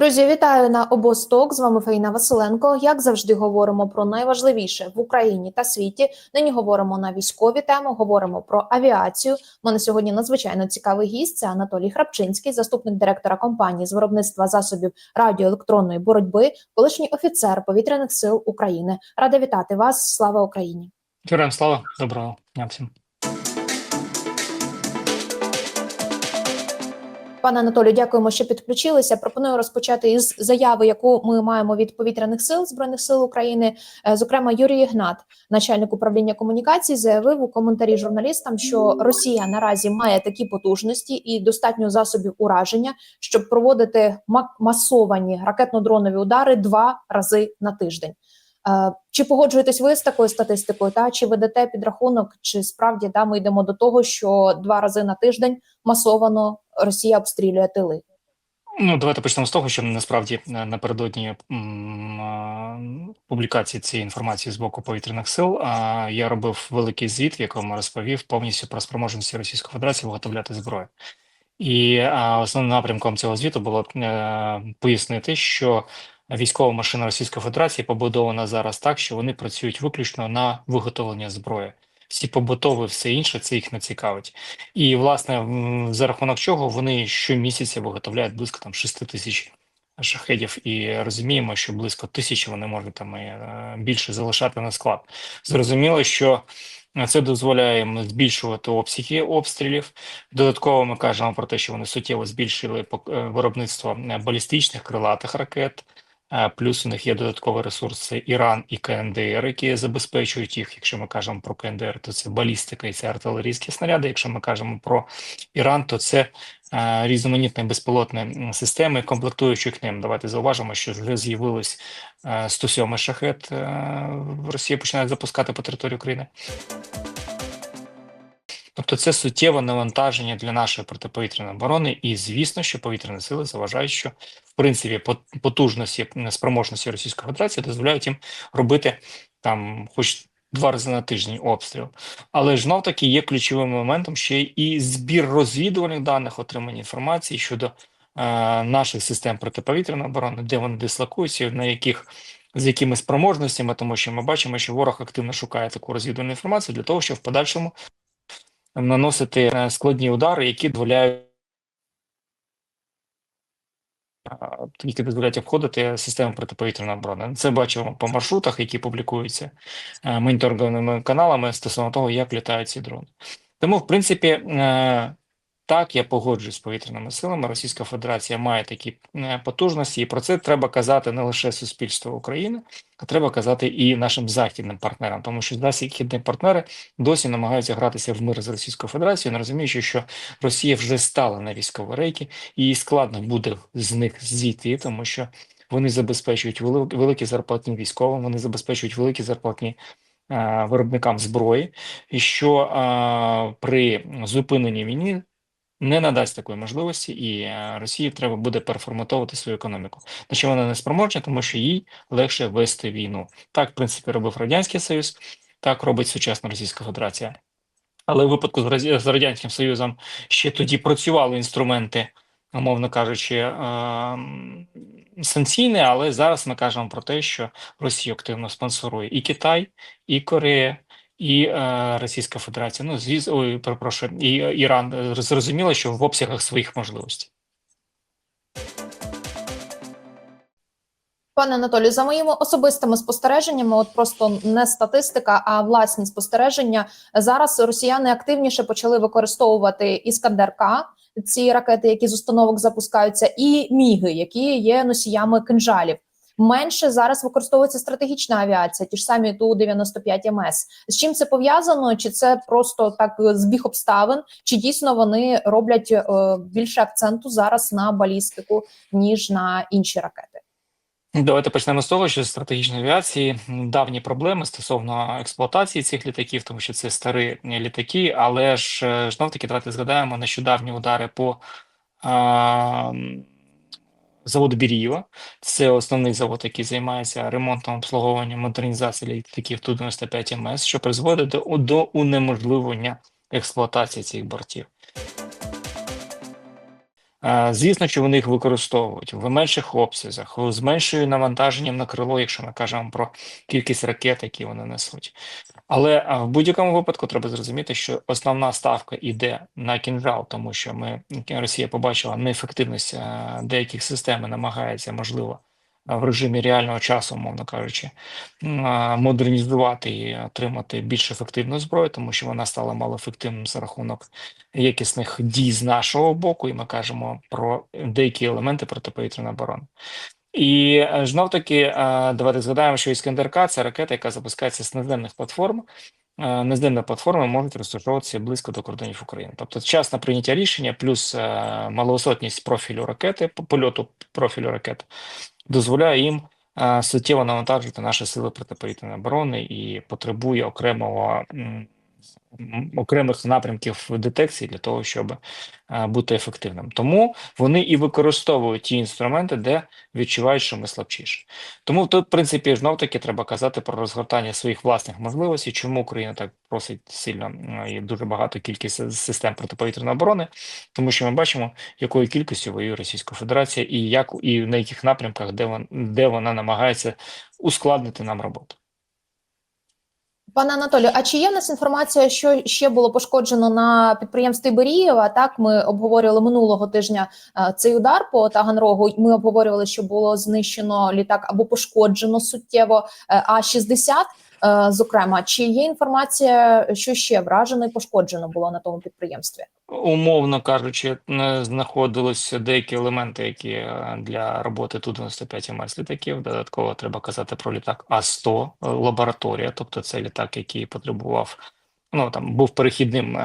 Друзі, вітаю на обосток. З вами Фаїна Василенко. Як завжди, говоримо про найважливіше в Україні та світі. Нині говоримо на військові теми. Говоримо про авіацію. У мене сьогодні надзвичайно цікавий гість. Це Анатолій Храпчинський, заступник директора компанії з виробництва засобів радіоелектронної боротьби, колишній офіцер повітряних сил України. Рада вітати вас. Слава Україні! Героям слава, доброго дня всім. Пане Анатолію, дякуємо, що підключилися. Пропоную розпочати із заяви, яку ми маємо від повітряних сил збройних сил України. Е, Зокрема, Юрій Ігнат, начальник управління комунікацій, заявив у коментарі журналістам, що Росія наразі має такі потужності і достатньо засобів ураження, щоб проводити ма- масовані ракетно-дронові удари два рази на тиждень. Е, Чи погоджуєтесь ви з такою статистикою? Та чи ведете підрахунок, чи справді да, ми йдемо до того, що два рази на тиждень масовано Росія обстрілює тили? Ну, давайте почнемо з того, що насправді е, напередодні а, публікації цієї інформації з боку повітряних сил я робив великий звіт, в якому розповів повністю про спроможності Російської Федерації виготовляти зброю. І основним напрямком цього звіту було е, пояснити, що військова машина Російської Федерації побудована зараз так, що вони працюють виключно на виготовлення зброї. Всі побутові, все інше, це їх не цікавить. І, власне, за рахунок чого вони щомісяця виготовляють близько там 6 тисяч шахедів, і розуміємо, що близько тисячі вони можуть там е, більше залишати на склад. Зрозуміло, що це дозволяє їм збільшувати обсяги обстрілів. Додатково ми кажемо про те, що вони суттєво збільшили е, виробництво балістичних крилатих ракет. Плюс у них є додатковий ресурс це Іран і КНДР, які забезпечують їх. Якщо ми кажемо про КНДР, то це балістика і це артилерійські снаряди. Якщо ми кажемо про Іран, то це різноманітні безпілотні системи, комплектуючи к ним. Давайте зауважимо, що вже з'явилось е, 107 шахет. в Росії починають запускати по території України. Тобто це суттєве навантаження для нашої протиповітряної оборони, і звісно, що повітряні сили заважають, що принципі пот- потужності спроможності Російської Федерації дозволяють їм робити там, хоч два рази на тиждень обстріл. Але знов таки є ключовим моментом ще і збір розвідувальних даних, отримання інформації щодо е, наших систем протиповітряної оборони, де вони дислокуються, на яких з якими спроможностями, тому що ми бачимо, що ворог активно шукає таку розвідувальну інформацію для того, щоб в подальшому наносити е, складні удари, які дозволяють а, які дозволяють обходити систему протиповітряної оборони. Це бачимо по маршрутах, які публікуються е, моніторинговими каналами стосовно того, як літають ці дрони. Тому, в принципі, е, так, я погоджуюсь з повітряними силами. Російська Федерація має такі е, потужності, і про це треба казати не лише суспільству України, а треба казати і нашим західним партнерам, тому що західні партнери досі намагаються гратися в мир з Російською Федерацією, не розуміючи, що Росія вже стала на військові рейки, і складно буде з них зійти, тому що вони забезпечують вели- великі зарплатні військовим, вони забезпечують великі зарплатні е, виробникам зброї, і що е, при зупиненні війни не надасть такої можливості, і е, Росії треба буде переформатовувати свою економіку. На що вона не спроможна, тому що їй легше вести війну. Так, в принципі, робив Радянський Союз, так робить сучасна Російська Федерація. Але в випадку з Радянським Союзом ще тоді працювали інструменти, умовно кажучи, ем, санкційні, але зараз ми кажемо про те, що Росію активно спонсорує і Китай, і Корея, і е, Російська Федерація. Ну, звіз, ой, перепрошую, і е, Іран зрозуміло, що в обсягах своїх можливостей. Пане Анатолію, за моїми особистими спостереженнями, от просто не статистика, а власні спостереження. Зараз росіяни активніше почали використовувати іскандер-К, ці ракети, які з установок запускаються, і міги, які є носіями кинжалів. Менше зараз використовується стратегічна авіація, ті ж самі ту 95 МС. З чим це пов'язано? Чи це просто так е, збіг обставин? Чи дійсно вони роблять е, більше акценту зараз на балістику ніж на інші ракети? Давайте почнемо з того, що з стратегічної авіації давні проблеми стосовно експлуатації цих літаків, тому що це старі е, літаки, але ж е, знов таки давайте згадаємо нещодавні удари по а, м, заводу Бірієва. Це основний завод, який займається ремонтом, обслуговуванням, модернізацією літаків Ту-95 МС, що призводить до, до унеможливлення експлуатації цих бортів. Звісно, що вони їх використовують в менших обсязах, з меншою навантаженням на крило, якщо ми кажемо про кількість ракет, які вони несуть. Але в будь-якому випадку треба зрозуміти, що основна ставка йде на кінжал, тому що ми Росія побачила неефективність е, деяких систем і намагається, можливо, в режимі реального часу, умовно кажучи, модернізувати і отримати більш ефективну зброю, тому що вона стала малоефективним за рахунок якісних дій з нашого боку, і ми кажемо про деякі елементи протиповітряної оборони. І е, знов таки е, давайте згадаємо, що Іскандер-К – це ракета, яка запускається з наземних платформ. Е, Наземні платформи можуть розташовуватися близько до кордонів України. Тобто час на прийняття рішення, плюс маловисотність профілю ракети, польоту профілю ракети, дозволяє їм суттєво навантажити наші сили протиповітряної оборони і потребує окремого окремих напрямків детекції для того, щоб е, бути ефективним. Тому вони і використовують ті інструменти, де відчувають, що ми слабшіші. Тому тут, в принципі, знов таки треба казати про розгортання своїх власних можливостей, чому Україна так просить сильно і дуже багато кількість систем протиповітряної оборони, тому що ми бачимо, якою кількістю воює Російська Федерація і як і на яких напрямках, де вона, де вона намагається ускладнити нам роботу. Пане Анатолію, а чи є в нас інформація, що ще було пошкоджено на підприємстві Берієва? Так, ми обговорювали минулого тижня е, цей удар по Таганрогу. Ми обговорювали, що було знищено літак або пошкоджено суттєво е, А-60. Е, Зокрема, чи є інформація, що ще вражено і пошкоджено було на тому підприємстві? Умовно кажучи, не знаходилися деякі елементи, які е, для роботи Ту-95 МС літаків. Додатково треба казати про літак А-100 е, лабораторія, тобто це літак, який потребував, ну там був перехідним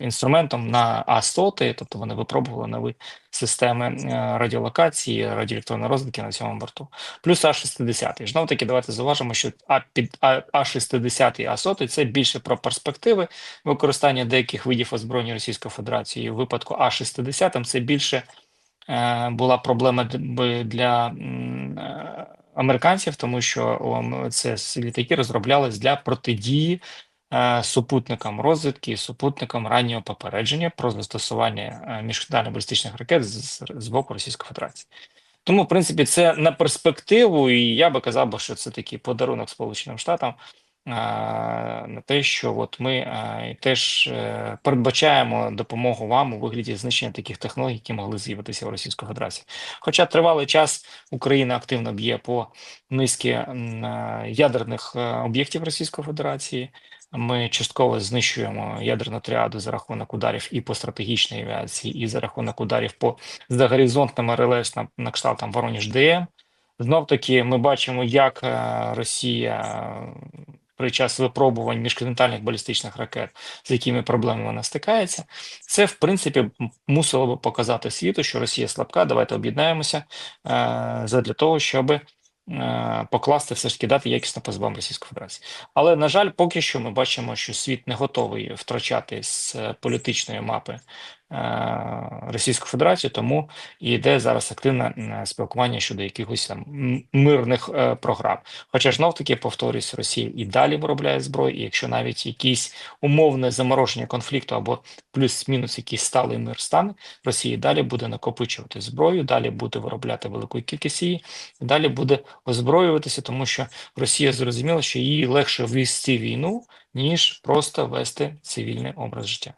інструментом на А-100, тобто вони випробували нові системи е, радіолокації, радіоелектронної розвідки на цьому борту. Плюс А-60. Знов таки, давайте зауважимо, що А під А- А-60 і А-100 це більше про перспективи використання деяких видів озброєння Російської Федерації. У випадку А-60 це більше е, була проблема для е, американців, тому що це літаки розроблялись для протидії супутникам розвідки, і супутникам раннього попередження про застосування е, міжконтинентально-балістичних ракет з, боку Російської Федерації. Тому, в принципі, це на перспективу, і я би казав, би, що це такий подарунок Сполученим Штатам на те, що от ми теж е, передбачаємо допомогу вам у вигляді знищення таких технологій, які могли з'явитися в Російській Федерації. Хоча тривалий час Україна активно б'є по низки е, ядерних е, об'єктів Російської Федерації. Ми частково знищуємо ядерну тріаду за рахунок ударів і по стратегічній авіації, і за рахунок ударів по загоризонтним РЛС на, на кшталт там ДМ. Знов таки ми бачимо, як е, Росія е, при час випробувань міжконтинентальних балістичних ракет, з якими проблемами вона стикається. Це, в принципі, мусило би показати світу, що Росія слабка. Давайте об'єднаємося е, задля того, щоб е, покласти все ж таки дати якісно по Російської Федерації. Але на жаль, поки що ми бачимо, що світ не готовий втрачати з е, політичної мапи е, Російську Федерацію, тому і йде зараз активне спілкування щодо якихось там мирних е, програм. Хоча знов таки повторюсь, Росія і далі виробляє зброю, і якщо навіть якісь умовне замороження конфлікту або плюс-мінус якийсь сталий мир стане, Росія далі буде накопичувати зброю, далі буде виробляти велику кількість її, далі буде озброюватися, тому що Росія зрозуміла, що їй легше вести війну, ніж просто вести цивільний образ життя.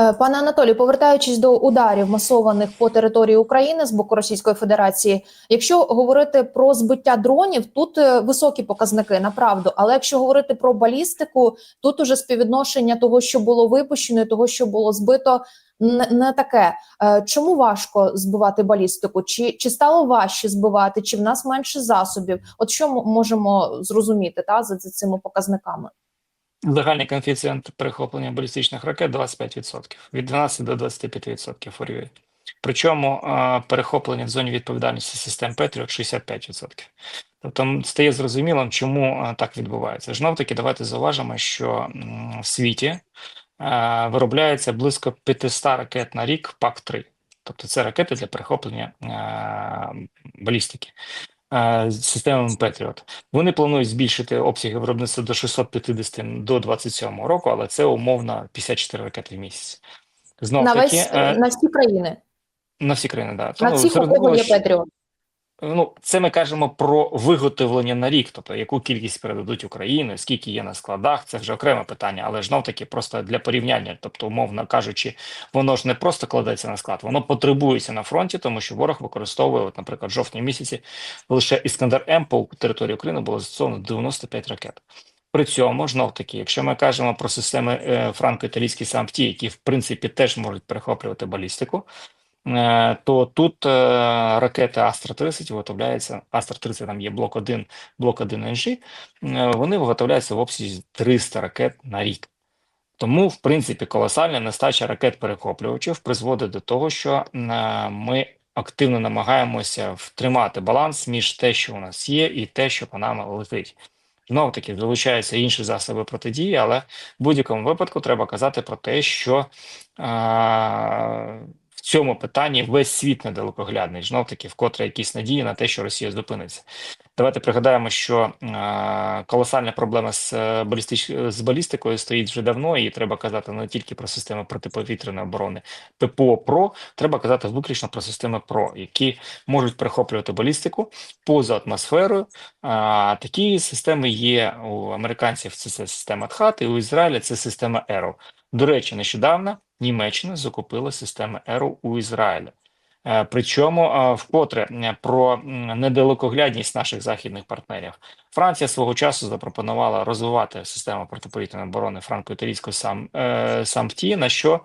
Е, Пане Анатолію, повертаючись до ударів масованих по території України з боку Російської Федерації, якщо говорити про збиття дронів, тут е, високі показники направду. Але якщо говорити про балістику, тут уже співвідношення того, що було випущено, і того, що було збито, не, таке. Е, Чому важко збивати балістику? Чи, чи стало важче збивати? Чи в нас менше засобів? От що ми можемо зрозуміти та за цими показниками? Загальний коефіцієнт перехоплення балістичних ракет 25%, від 12 до 25% варіює. Причому перехоплення в зоні відповідальності систем Петріот 65%. Тобто стає зрозумілим, чому так відбувається. Знов таки, давайте зауважимо, що в світі виробляється близько 500 ракет на рік ПАК-3. Тобто це ракети для перехоплення балістики. Системами Петріот. Вони планують збільшити обсяги виробництва до 650 до 27 року, але це умовно 54 ракети в місяць. Знов на таки, весь е, на всі країни, на всі країни, да. на всіх, у кого є Петріот. Ну, це ми кажемо про виготовлення на рік, тобто яку кількість передадуть Україні, скільки є на складах, це вже окреме питання, але ж таки просто для порівняння, тобто, умовно кажучи, воно ж не просто кладеться на склад, воно потребується на фронті, тому що ворог використовує, от, наприклад, в жовтні місяці лише Іскандер М по території України було застосовано 95 ракет. При цьому знов таки, якщо ми кажемо про системи е, франко-італійські сампті, які в принципі теж можуть перехоплювати балістику, то тут е, ракети Астра-30 виготовляються, Астра-30 там є блок 1, блок 1 НЖ, е, вони виготовляються в обсязі 300 ракет на рік. Тому, в принципі, колосальна нестача ракет-перехоплювачів призводить до того, що е, ми активно намагаємося втримати баланс між те, що у нас є, і те, що по нам летить. Знову таки залучаються інші засоби протидії, але в будь-якому випадку треба казати про те, що цьому питанні весь світ недалекоглядний. Знов таки, вкотре якісь надії на те, що Росія зупиниться. Давайте пригадаємо, що а, колосальна проблема з е, балістич... з балістикою стоїть вже давно, і треба казати не тільки про системи протиповітряної оборони ППО ПРО, треба казати виключно про системи ПРО, які можуть перехоплювати балістику поза атмосферою. А, такі системи є у американців. Це система ТХАТ, і у Ізраїля це система Arrow. До речі, нещодавно Німеччина закупила системи Еру у Ізраїля. Е, Причому е, вкотре е, про недалекоглядність наших західних партнерів. Франція свого часу запропонувала розвивати систему протиповітряної оборони франко-італійської сам САМПТІ, на що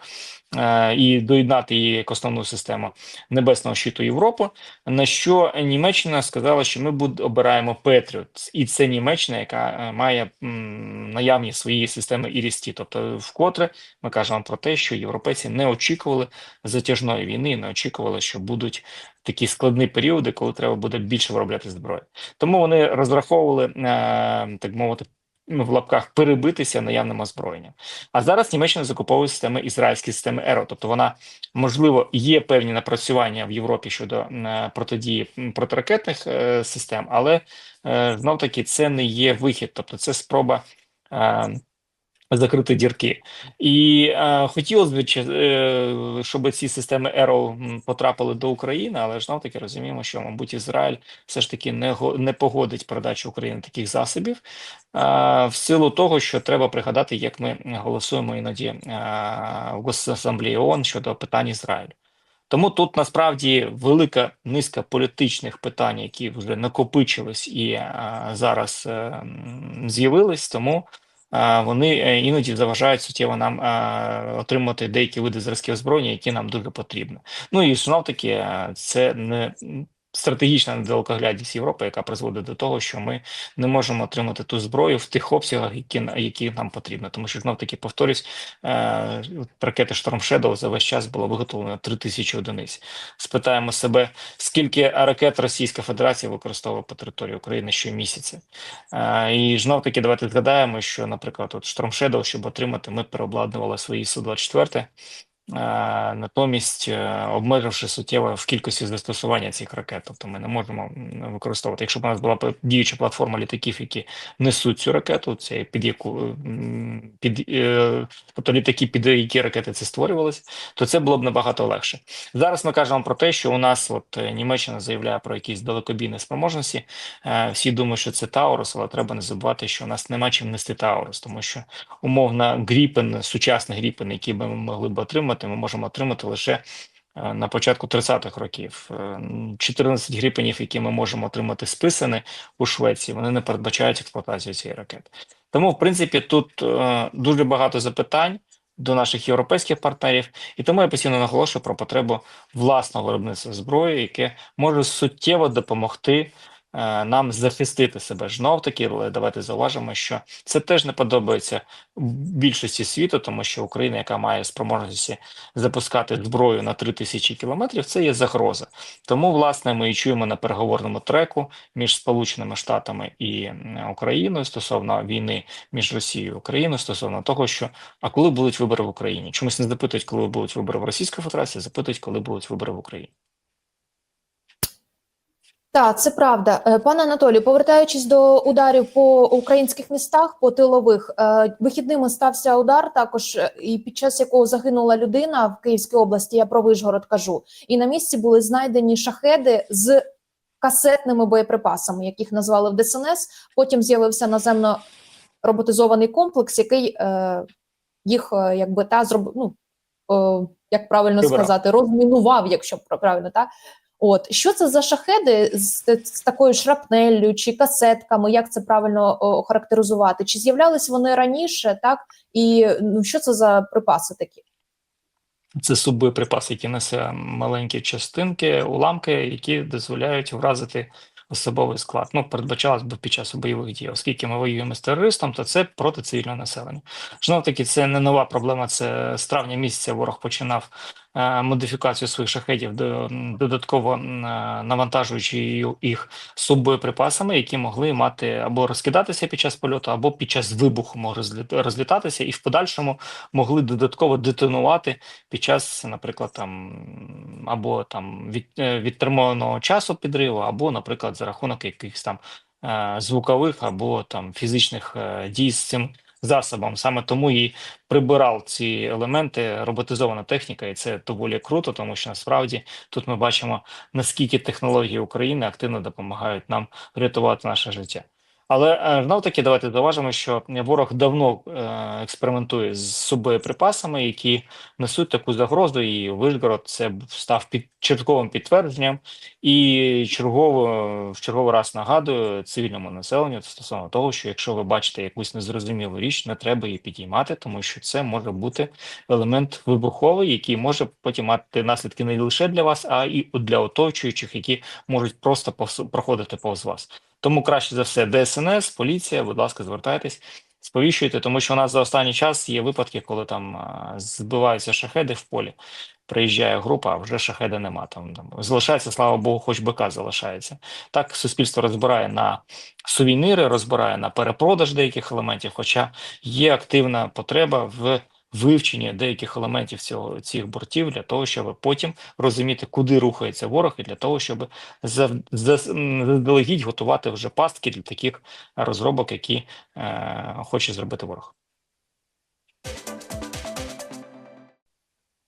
і доєднати її як основну систему небесного щиту Європи. На що Німеччина сказала, що ми буд, обираємо Петріот, і це Німеччина, яка е, має м, наявні свої системи ІРІСТі. Тобто, вкотре ми кажемо про те, що європейці не очікували затяжної війни, не очікували, що будуть такі складні періоди, коли треба буде більше виробляти зброї. Тому вони розраховували, е, так мовити, ну, в лапках перебитися наявним озброєнням. А зараз Німеччина закуповує системи ізраїльські системи ЕРО. Тобто вона можливо є певні напрацювання в Європі щодо е, протидії протиракетних е, систем, але е, знов таки це не є вихід, тобто це спроба. Закрити дірки, і е, хотілося б, е, щоб ці системи м, потрапили до України, але ж знов таки розуміємо, що, мабуть, Ізраїль все ж таки не, не погодить передачу Україні таких засобів, е, в силу того, що треба пригадати, як ми голосуємо іноді е, в Госасамблеї ООН щодо питань Ізраїлю. Тому тут насправді велика низка політичних питань, які вже накопичились і а, зараз е, з'явились, тому вони е, іноді заважають суттєво нам отримати деякі види зразків озброєння, які нам дуже потрібні. Ну і знов таки це не стратегічна недалекоглядність Європи, яка призводить до того, що ми не можемо отримати ту зброю в тих обсягах, які, які нам потрібно. Тому що знов таки повторюсь, е, ракети Storm Shadow за весь час було виготовлено 3000 одиниць. Спитаємо себе, скільки ракет Російська Федерація використовує по території України щомісяця. Е, І знов таки давайте згадаємо, що, наприклад, от Storm Shadow, щоб отримати, ми переобладнували свої Су-24, Е, натомість е, обмеживши суттєво в кількості застосування цих ракет, тобто ми не можемо використовувати. Якщо б у нас була діюча платформа літаків, які несуть цю ракету, це під яку під е, тобто літаки, під які ракети це створювалися, то це було б набагато легше. Зараз ми кажемо про те, що у нас от е, Німеччина заявляє про якісь далекобійні спроможності. Е, Всі думають, що це Таурус, але треба не забувати, що у нас нема чим нести Таурус, тому що умовно Гріпен, сучасний Гріпен, який би ми могли б отримати, ми можемо отримати лише е, на початку 30-х років. Е, 14 гріпенів, які ми можемо отримати списані у Швеції, вони не передбачають експлуатацію цієї ракети. Тому, в принципі, тут е, дуже багато запитань до наших європейських партнерів, і тому я постійно наголошую про потребу власного виробництва зброї, яке може суттєво допомогти е, нам захистити себе. Знов таки, але давайте зауважимо, що це теж не подобається більшості світу, тому що Україна, яка має спроможності запускати зброю на 3000 кілометрів, це є загроза. Тому, власне, ми і чуємо на переговорному треку між Сполученими Штатами і Україною стосовно війни між Росією і Україною стосовно того, що а коли будуть вибори в Україні? Чомусь не запитують, коли будуть вибори в Російській Федерації, запитують, коли будуть вибори в Україні. Так, це правда, Е, пане Анатолію. Повертаючись до ударів по українських містах, по тилових е, вихідними стався удар, також е, і під час якого загинула людина в Київській області. Я про Вишгород кажу. І на місці були знайдені шахеди з касетними боєприпасами, яких назвали в ДСНС. Потім з'явився наземно роботизований комплекс, який е, їх якби та зробив. Ну е, як правильно сказати, розмінував, якщо правильно так. От що це за шахеди з, з такою шрапнеллю чи касетками? Як це правильно о, характеризувати? Чи з'являлись вони раніше, так і ну що це за припаси такі? Це суббоєприпас, який несе маленькі частинки, уламки, які дозволяють вразити особовий склад. Ну, передбачалось би під час бойових дій, оскільки ми воюємо з терористом, то це проти цивільного населення. Знову таки, це не нова проблема. Це з травня місяця ворог починав модифікацію своїх шахедів, до, додатково е, навантажуючи їх суббоєприпасами, які могли мати або розкидатися під час польоту, або під час вибуху могли розліт- розлітатися, і в подальшому могли додатково детонувати під час, наприклад, там або там від, е, відтермованого часу підриву, або, наприклад, за рахунок якихось там е, звукових або там фізичних е, дій з цим засобом. Саме тому і прибирав ці елементи роботизована техніка, і це доволі круто, тому що насправді тут ми бачимо наскільки технології України активно допомагають нам рятувати наше життя. Але знов таки давайте зауважимо, що ворог давно е, експериментує з суббоєприпасами, які несуть таку загрозу, і Вишгород це став під черговим підтвердженням, і чергово в черговий раз нагадую цивільному населенню стосовно того, що якщо ви бачите якусь незрозумілу річ, не треба її підіймати, тому що це може бути елемент вибуховий, який може потім мати наслідки не лише для вас, а і для оточуючих, які можуть просто проходити повз вас. Тому краще за все ДСНС, поліція, будь ласка, звертайтесь, сповіщуйте, тому що у нас за останній час є випадки, коли там збиваються шахеди в полі. Приїжджає група, а вже шахеда нема. Там, там залишається, слава Богу, хоч бика залишається. Так суспільство розбирає на сувеніри, розбирає на перепродаж деяких елементів, хоча є активна потреба в вивченні деяких елементів цього цих бортів для того, щоб потім розуміти, куди рухається ворог, і для того, щоб заздалегідь готувати вже пастки для таких розробок, які е, хоче зробити ворог.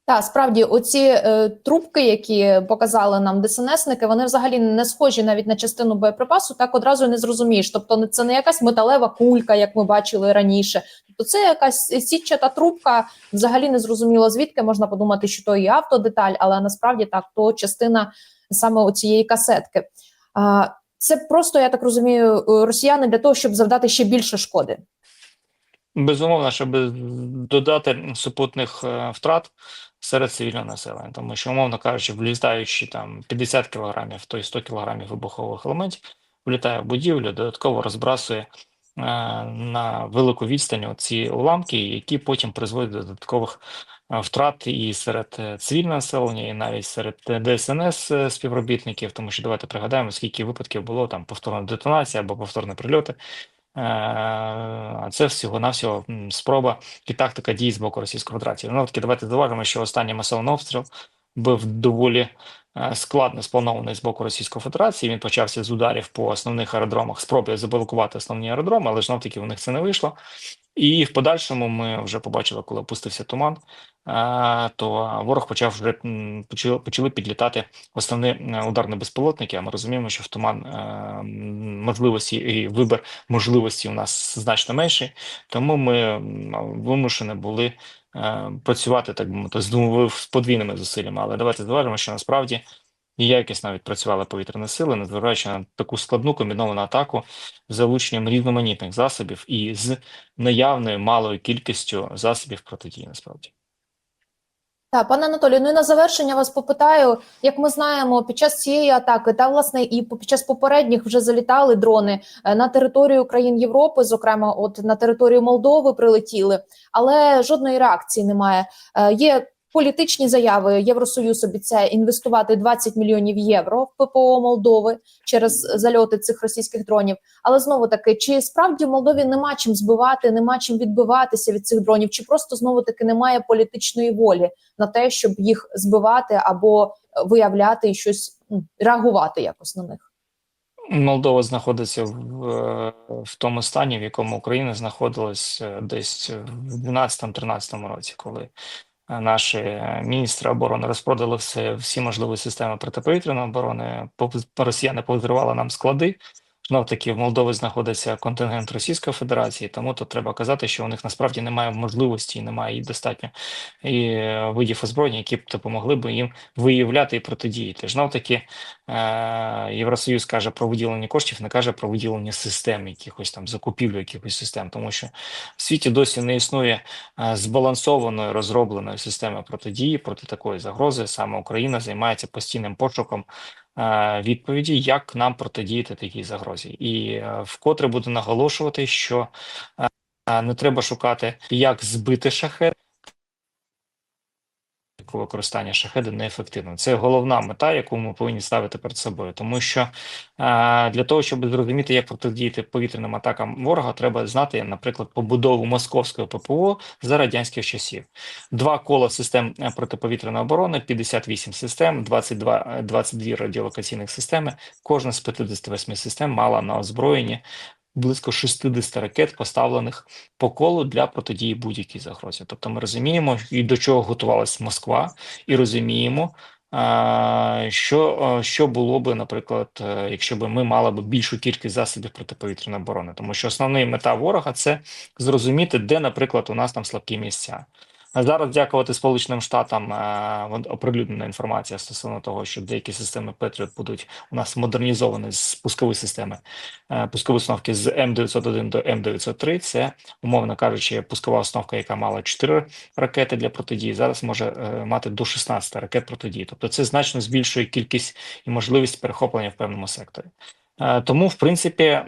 Так, справді, оці е, трубки, які показали нам ДСНСники, вони взагалі не схожі навіть на частину боєприпасу. Так одразу не зрозумієш. Тобто, не- це не якась металева кулька, як ми бачили раніше. Тобто, це якась сітчата трубка. Взагалі не зрозуміло звідки можна подумати, що то і автодеталь, але насправді так, то частина саме цієї касетки. А, це просто, я так розумію, росіяни для того, щоб завдати ще більше шкоди. Безумовно, щоб додати супутних е, втрат серед цивільного населення, тому що, умовно кажучи, влітаючи там 50 кілограмів, то й 100 кілограмів вибухових елементів, влітає в будівлю, додатково розбрасує е, на велику відстань ці уламки, які потім призводять до додаткових е, втрат і серед е, цивільного населення, і навіть серед ДСНС співробітників, тому що давайте пригадаємо, скільки випадків було там повторна детонація або повторні прильоти. Е, А це всього-навсього спроба і тактика дій з боку Російської Федерації. Ну, таки давайте зважимо, що останній масований обстріл був доволі е, складно спланований з боку Російської Федерації. Він почався з ударів по основних аеродромах, спроби заблокувати основні аеродроми, але знов таки у них це не вийшло. І в подальшому ми вже побачили, коли опустився туман, е, то ворог почав вже почали, підлітати основні е, ударні безпілотники. А ми розуміємо, що в туман е, можливості і вибір можливості у нас значно менший, тому ми вимушені були працювати так би мовити з подвійними зусиллями. Але давайте зважимо, що насправді і якісно відпрацювали повітряні сили, незважаючи на таку складну комбіновану атаку з залученням різноманітних засобів і з наявною малою кількістю засобів протидії. Насправді. Так, пане Анатолію, ну і на завершення вас попитаю, як ми знаємо, під час цієї атаки та власне і під час попередніх вже залітали дрони е, на територію країн Європи, зокрема, от на територію Молдови прилетіли, але жодної реакції немає. Е, Є політичні заяви. Євросоюз обіцяє інвестувати 20 мільйонів євро в ППО Молдови через зальоти цих російських дронів. Але знову таки, чи справді в Молдові нема чим збивати, нема чим відбиватися від цих дронів, чи просто знову таки немає політичної волі на те, щоб їх збивати або е, виявляти і щось реагувати якось на них? Молдова знаходиться в, е, в тому стані, в якому Україна знаходилась е, десь в 12-13 році, коли наші е, міністри оборони розпродали все, всі можливі системи протиповітряної оборони. Росіяни повзривали нам склади. Знов таки в Молдові знаходиться контингент Російської Федерації, тому тут треба казати, що у них насправді немає можливості, і немає достатньо і е, видів озброєння, які б допомогли б їм виявляти і протидіяти. Знов таки е, Євросоюз каже про виділення коштів, не каже про виділення систем, якихось там закупівлю якихось систем, тому що в світі досі не існує е, збалансованої розробленої системи протидії проти такої загрози. Саме Україна займається постійним пошуком відповіді, як нам протидіяти такій загрозі, і е, вкотре буду наголошувати, що е, не треба шукати, як збити шахет. Використання шахеди неефективно. Це головна мета, яку ми повинні ставити перед собою, тому що е, для того, щоб зрозуміти, як протидіяти повітряним атакам ворога, треба знати, наприклад, побудову московського ППО за радянських часів. Два кола систем е, протиповітряної оборони, 58 систем, 22, е, 22 радіолокаційних системи. Кожна з 58 систем мала на озброєнні близько 60 ракет, поставлених по колу для протидії будь-якій загрозі. Тобто ми розуміємо, і до чого готувалась Москва, і розуміємо. Що, що було би, наприклад, е, якщо б ми мали б більшу кількість засобів протиповітряної оборони, тому що основна мета ворога це зрозуміти, де, наприклад, у нас там слабкі місця. А зараз дякувати Сполученим Штатам е, оприлюднена інформація стосовно того, що деякі системи Patriot будуть у нас модернізовані з пускової системи, е, пускові установки з М901 до М903. Це, умовно кажучи, пускова установка, яка мала 4 ракети для протидії, зараз може е, мати до 16 ракет протидії. Тобто це значно збільшує кількість і можливість перехоплення в певному секторі. Е, Тому, в принципі, е,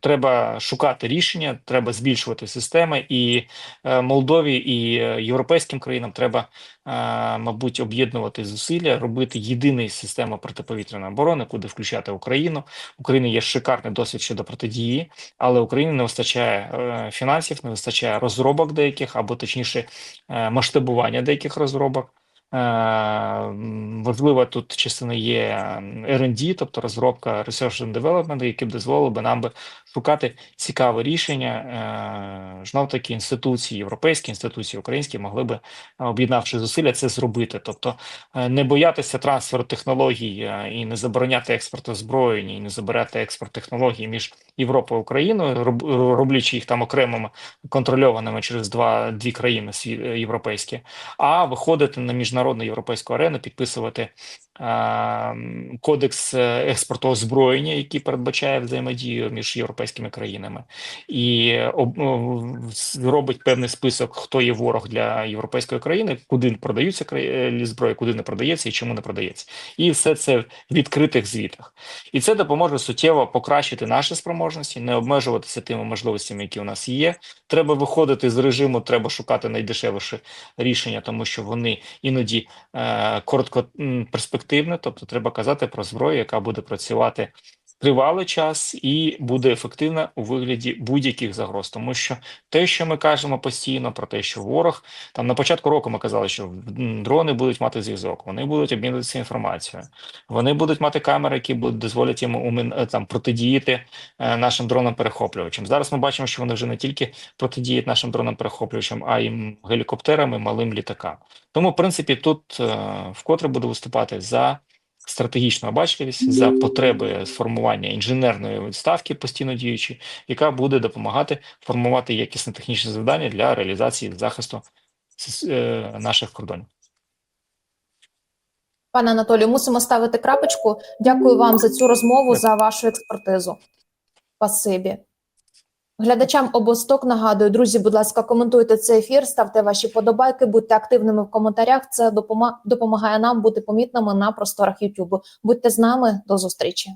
треба шукати рішення, треба збільшувати системи, і е, Молдові і європейським країнам треба, мабуть, об'єднувати зусилля, робити єдину систему протиповітряної оборони, куди включати Україну. України є шикарний досвід щодо протидії, але Україні не вистачає фінансів, не вистачає розробок деяких, або точніше, масштабування деяких розробок. Е, Важлива тут частина є R&D, тобто розробка Research and Development, які б дозволили би нам би шукати цікаве рішення. Е, Знов таки інституції, європейські інституції, українські могли би, е, об'єднавши зусилля, це зробити. Тобто не боятися трансферу технологій і не забороняти експорт озброєння, і не забирати експорт технологій між Європою і Україною, роблячи їх там окремими контрольованими через два дві країни європейські а виходити на міжнародну європейську арену, підписувати кодекс е, експорту озброєння, який передбачає взаємодію між європейськими країнами, і робить певний список, хто є ворог для європейської країни, куди продаються е, зброя, куди не продається і чому не продається, і все це в відкритих звітах. І це допоможе суттєво покращити наші спроможності, не обмежуватися тими можливостями, які у нас є. Треба виходити з режиму, треба шукати найдешевіше рішення, тому що вони іноді е, коротко м, перспективні, тобто треба казати про зброю, яка буде працювати тривалий час і буде ефективна у вигляді будь-яких загроз, тому що те, що ми кажемо постійно про те, що ворог там на початку року ми казали, що дрони будуть мати зв'язок, вони будуть обмінюватися інформацією, вони будуть мати камери, які будуть дозволять їм е, там протидіяти е, нашим дронам перехоплювачам. Зараз ми бачимо, що вони вже не тільки протидіють нашим дронам перехоплювачам, а й м, гелікоптерам і малим літакам. Тому, в принципі, тут е, вкотре буду виступати за стратегічну обачливість, за потреби сформування інженерної відставки постійно діючої, яка буде допомагати формувати якісне технічне завдання для реалізації захисту е, наших кордонів. Пане Анатолію, мусимо ставити крапочку. Дякую вам за цю розмову, за вашу експертизу. Спасибі. Глядачам обосток нагадую, друзі, будь ласка, коментуйте цей ефір, ставте ваші подобайки, будьте активними в коментарях. Це допома- допомагає нам бути помітними на просторах Ютубу. Будьте з нами, до зустрічі.